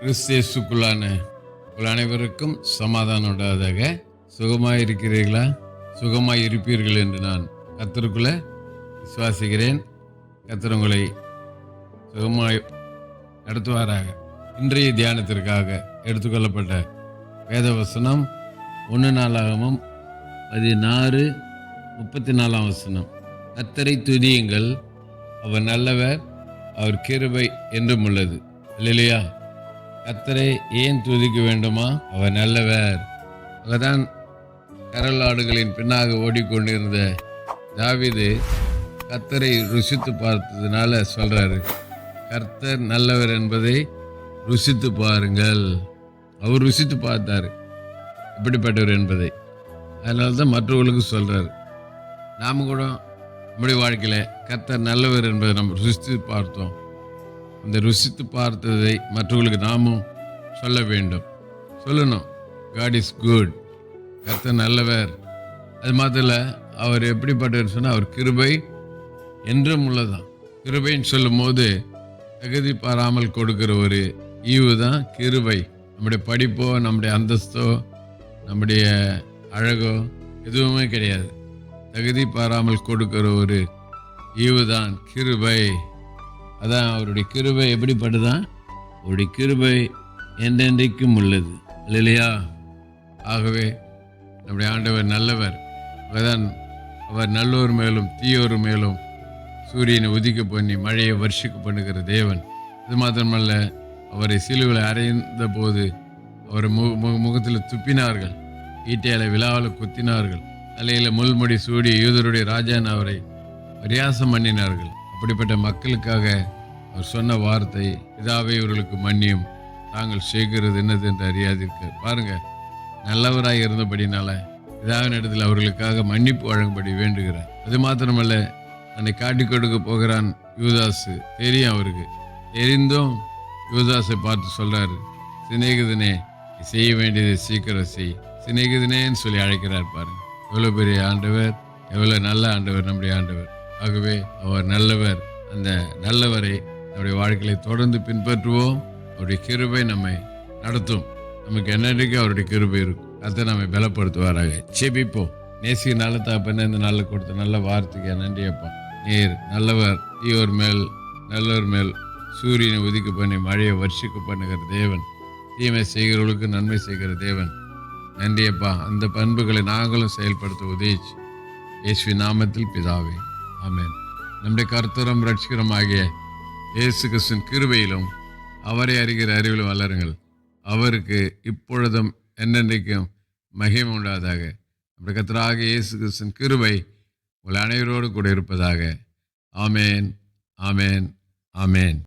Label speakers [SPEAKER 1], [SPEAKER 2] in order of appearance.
[SPEAKER 1] கிறிஸ்தேசுக்குள்ளான உங்கள் அனைவருக்கும் சமாதானம் உண்டாவதாக சுகமாக இருக்கிறீர்களா சுகமாக இருப்பீர்கள் என்று நான் கத்தருக்குள்ள விசுவாசிக்கிறேன். கத்தர் உங்களை சுகமாய் நடத்துவாராக. இன்றைய தியானத்திற்காக எடுத்துக்கொள்ளப்பட்ட வேதவசனம் ஒன்று நாளாகவும் பதினாறு முப்பத்தி நாலாம் வசனம். கத்தரை துதியுங்கள். அவர் நல்லவர் அவர் கிருபை என்றும் உள்ளது. இல்லையா கத்தரை ஏன் துதிக்க வேண்டுமா? அவர் நல்லவர். அவர்தான் கரல் ஆடுகளின் பின்னாக ஓடிக்கொண்டிருந்த தாவிது கத்தரை ருசித்து பார்த்ததுனால சொல்கிறாரு கர்த்தர் நல்லவர் என்பதை ருசித்து பாருங்கள். அவர் ருசித்து பார்த்தாரு எப்படிப்பட்டவர் என்பதை. அதனால தான் மற்றவர்களுக்கு சொல்கிறார் நாம் கூட நம்முடைய வாழ்க்கையில் கர்த்தர் நல்லவர் என்பதை நம்ம ருசித்து பார்த்தோம். அந்த ருசித்து பார்த்ததை மற்றவர்களுக்கு நாமும் சொல்ல வேண்டும். சொல்லணும் காட் இஸ் குட் கத்த நல்லவர். அது மாத்திர அவர் எப்படிப்பட்டவர் சொன்னால் அவர் கிருபை என்றும் உள்ளதான். கிருபைன்னு சொல்லும் போது தகுதி பாராமல் கொடுக்கிற ஒரு ஈவு தான் கிருபை. நம்முடைய படிப்போ நம்முடைய அந்தஸ்தோ நம்முடைய அழகோ எதுவுமே கிடையாது. தகுதி பாராமல் கொடுக்கிற ஒரு ஈவு தான் கிருபை. அதான் அவருடைய கிருபை எப்படிப்பட்டதான் அவருடைய கிருபை என்றென்றைக்கும் உள்ளது. இல்லையா ஆகவே நம்முடைய ஆண்டவர் நல்லவர். அதான் அவர் நல்லோர் மேலும் தீயோர் மேலும் சூரியனை உதிக்க பண்ணி மழையை வருஷிக்க பண்ணுகிற தேவன். இது மாத்திரமல்ல அவரை சிலுவில் அறைந்த போது அவர் மு மு- முகத்தில் துப்பினார்கள். ஈட்டையால் விழாவில் குத்தினார்கள். தலையில் முள்முடி சூடி யூதருடைய ராஜான் அவரை பரியாசம் பண்ணினார்கள். அப்படிப்பட்ட மக்களுக்காக அவர் சொன்ன வார்த்தை இதாவே இவர்களுக்கு மன்னியும். தாங்கள் செய்கிறது என்னது என்று அறியாதிருக்க பாருங்க நல்லவராக இருந்தபடினால இதாவின் நேரத்தில் அவர்களுக்காக மன்னிப்பு வழங்கும்படி வேண்டுகிறார். அது மாத்திரமல்ல தன்னை காட்டி கொடுக்க போகிறான் யூதாசு. தெரியும் அவருக்கு. தெரிந்தும் யூதாஸை பார்த்து சொல்கிறாரு சிநேகிதனே செய்ய வேண்டியதை சீக்கிரம் செய். சிநேகிதனேன்னு சொல்லி அழைக்கிறார் பாருங்க. எவ்வளோ பெரிய ஆண்டவர் எவ்வளோ நல்ல ஆண்டவர் நம்முடைய ஆண்டவர். ஆகவே அவர் நல்லவர். அந்த நல்லவரை நம்முடைய வாழ்க்கையை தொடர்ந்து பின்பற்றுவோம். அவருடைய கிருபை நம்மை நடத்தும். நமக்கு என்னடிக்கு அவருடைய கிருபை இருக்கும். அதை நம்மை பலப்படுத்துவாராக. செபிப்போம் நேசிய நல்ல தாப்பன இந்த நல்ல கொடுத்த நல்ல வார்த்தைக்கு நன்றி அப்பா. நீர் நல்லவர். தீயோர் மேல் நல்லவர் மேல் சூரியனை உதிக்க பண்ணி மழையை வர்ஷிக்க பண்ணுகிற தேவன். தீமை செய்கிறவர்களுக்கு நன்மை செய்கிற தேவன். நன்றியப்பா அந்த பண்புகளை நாங்களும் செயல்படுத்த உதவிச்சு இயேசு நாமத்தில் பிதாவே. ஆமேன். நம்முடைய கர்த்தரும் ரட்சிகரம் ஆகிய இயேசு கிறிஸ்தின் கிருபையிலும் அவரை அறிகிற அறிவிலும் வளருங்கள். அவருக்கு இப்பொழுதும் என்னென்றைக்கும் மகிமை உண்டாதாக நம்முடைய கத்தராக இயேசு கிறிஸ்துவின் கிருபை உங்கள் அனைவரோடு கூட இருப்பதாக. ஆமேன் ஆமேன் ஆமேன்.